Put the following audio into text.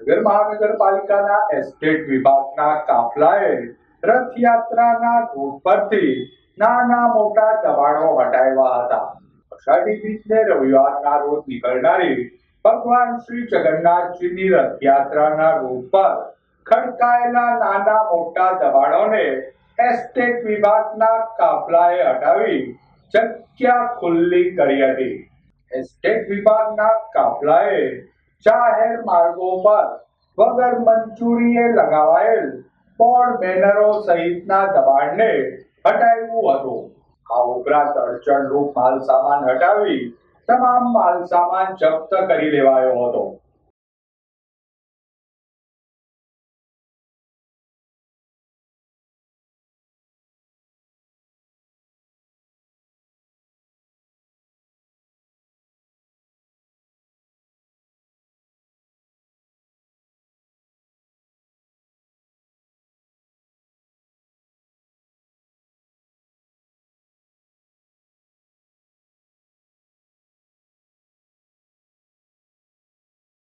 નગર મહાનગરપાલિકાના એસ્ટેટ વિભાગના કાફલાએ રથયાત્રાના રૂટ પરથી નાના મોટા દબાણો હટાવ્યા હતા. અષાઢી બીજને રવિવારના રોજ નીકળનારી ભગવાન શ્રી જગન્નાથજીની રથયાત્રાના રૂટ પર ખડકાયેલા નાના મોટા દબાણોને એસ્ટેટ વિભાગના કાફલાએ હટાવી જગ્યા ખુલ્લી કરી હતી. એસ્ટેટ વિભાગના કાફલાએ જાહેર માર્ગો પર વગર મંજૂરીએ લગાવાયેલ બોર્ડ બેનરો સહિતના દબાણને હટાવ્યું હતું. આ ઉપરાંત અડચણરૂપ માલ સામાન હટાવી તમામ માલ સામાન જપ્ત કરી લેવાયો હતો.